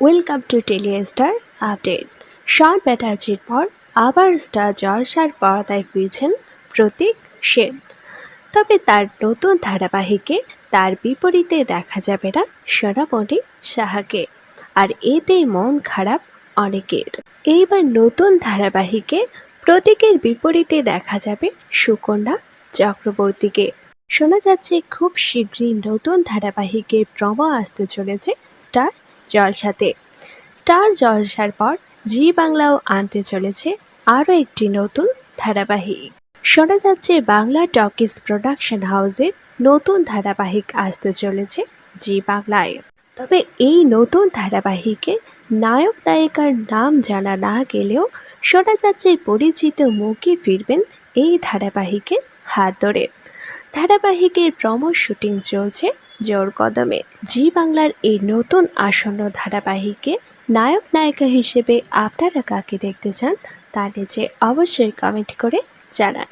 Welcome to Telestar update Shon ব্যাটার্জির পর আবার star জলসার পর্দায় ফিরছেন প্রতীক সেন। তবে তার নতুন ধারাবাহিকে তার বিপরীতে দেখা যাবে না সোনামণি সাহাকে। আর এতে মন খারাপ অনেকের। এইবার নতুন ধারাবাহিকে প্রতীকের বিপরীতে দেখা যাবে সুকন্যা চক্রবর্তীকে। শোনা যাচ্ছে খুব শীঘ্রই নতুন ধারাবাহিকের প্রমো আসতে চলেছে স্টার জলসাতে। স্টার জলসার পর জি বাংলাও আনতে চলেছে আরও একটি নতুন ধারাবাহিক। শোনা যাচ্ছে বাংলা টকিজ প্রোডাকশন হাউসের নতুন ধারাবাহিক আসতে চলেছে জি বাংলায়। তবে এই নতুন ধারাবাহিকে নায়ক নায়িকার নাম জানা না গেলেও শোনা যাচ্ছে পরিচিত মুখে ফিরবেন এই ধারাবাহিকে হাত ধরে। ধারাবাহিকের প্রমো শুটিং চলছে জোর কদমে। জি বাংলার এই নতুন আসন্ন ধারাবাহিকে নায়ক নায়িকা হিসেবে আপনারা কাকে দেখতে চান তা নিচে অবশ্যই কমেন্ট করে জানান।